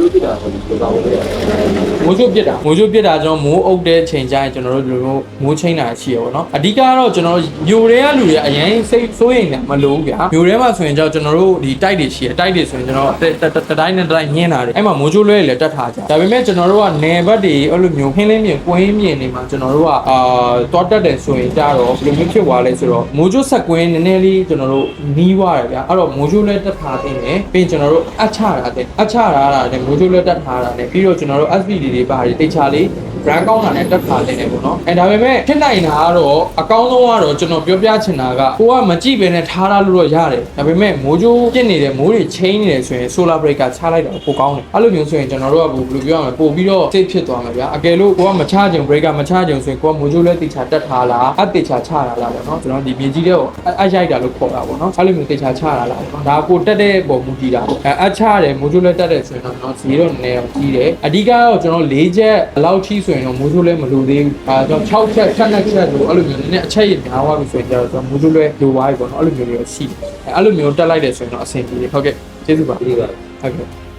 လို့ပြတာဆိုတော့ဘာလို့လဲ မိုးချိုးပြစ်တာမိုးချိုးပြစ်တာကျွန်တော်မိုးအုပ်တဲ့ချိန်ကျရင်ကျွန်တော်တို့ဒီလိုမျိုးမိုးချင်းတာရှိရပါတော့အဓိကကတော့ကျွန်တော်မြို့တွေကလူတွေအရင်စိတ်စိုးရိမ်နေမလို့ဗျာမြို့ထဲမှာဆိုရင်ကြောင့်ကျွန်တော်တို့ဒီတိုက်တွေရှိရတိုက်တွေဆိုရင်ကျွန်တော်တတိုင်းနဲ့တိုင်းညင်းတာတယ်အဲ့မှာမိုးချိုးလွဲလည်းတက်ထားကြဒါပေမဲ့ကျွန်တော်တို့ကနေဘက်တွေအဲ့လိုမျိုးခင်းလင်းမြင်ကွင်းမြင်နေမှာကျွန်တော်တို့ကအာတောတက်တယ်ဆိုရင်ကြတော့ဘယ်လိုမျိုးဖြစ်သွားလဲဆိုတော့မိုးချိုးဆက်ကွင်းနည်းနည်းလေးကျွန်တော်တို့နီးွားတယ်ဗျာအဲ့တော့မိုးချိုးလည်းတက်ထားတင်တယ်ပြီးရင်ကျွန်တော်တို့အချတာတဲ့အချတာတာလည်းမိုးချိုးလည်းတက်ထားတာနဲ့ပြီးတော့ကျွန်တော်တို့ SPD တွေပါတယ်တိတ်ချလေး brand ကောင်းတာနဲ့တက်ထားတင်တယ်ပေါ့နော်အဲဒါပေမဲ့ဖြစ်နိုင်တာကတော့အကောင်းဆုံးကတော့ကျွန်တော်ပြောပြချင်တာကကိုကမကြည့်ပဲနဲ့ထားရလို့တော့ရတယ်ဒါပေမဲ့မိုးကြိုးပြစ်နေတယ်မိုးတွေချိန်နေတယ်ဆိုရင် solar breaker ချလိုက်တော့ပိုကောင်းတယ်အဲ့လိုမျိုးဆိုရင်ကျွန်တော်တို့ကဘယ်လိုပြောရမလဲပို့ပြီးတော့ safe ဖြစ်သွားမှာဗျာအကယ်လို့ကိုကမချကြုံ breaker မချကြုံဆိုရင်ကိုကမိုးကြိုးလဲတိချာတက်ထားလားအတိချာချတာလားပေါ့နော်ကျွန်တော်ဒီမြေကြီးတွေကိုအရိုက်တာလို့ခေါ်တာပေါ့နော်အဲ့လိုမျိုးတိချာချတာလားပေါ့နော်ဒါကိုတက်တဲ့ပုံမူတည်တာပေါ့အဲအချတယ်မိုးကြိုးလဲတက်တယ်ဆိုရင်တော့ကျွန်တော်0တော့နည်းနည်းတော့ကြီးတယ်အဓိကတော့ကျွန်တော်၄ချက်အလောက်ချီဆိုရင်တော့မိုးကြိုးလဲမလိုသေးဘူးအဲကျွန်တော်6ချက်7ချက်လို့အဲ့လိုမျိုးနည်းနည်းအချက်ရများသွားပြီဆိုရင်ကျတော့ကျွန်တော်မိုးကြိုးလဲလိုသွားပြီပေါ့နော်အဲ့လိုမျိုးတွေတော့ရှိတယ်အဲအဲ့လိုမျိုးတက်လိုက်တယ်ဆိုရင်တော့အဆင်ပြေတယ်ဟုတ်ကဲ့ကျေးဇူးပါဒီကဟုတ်ကဲ့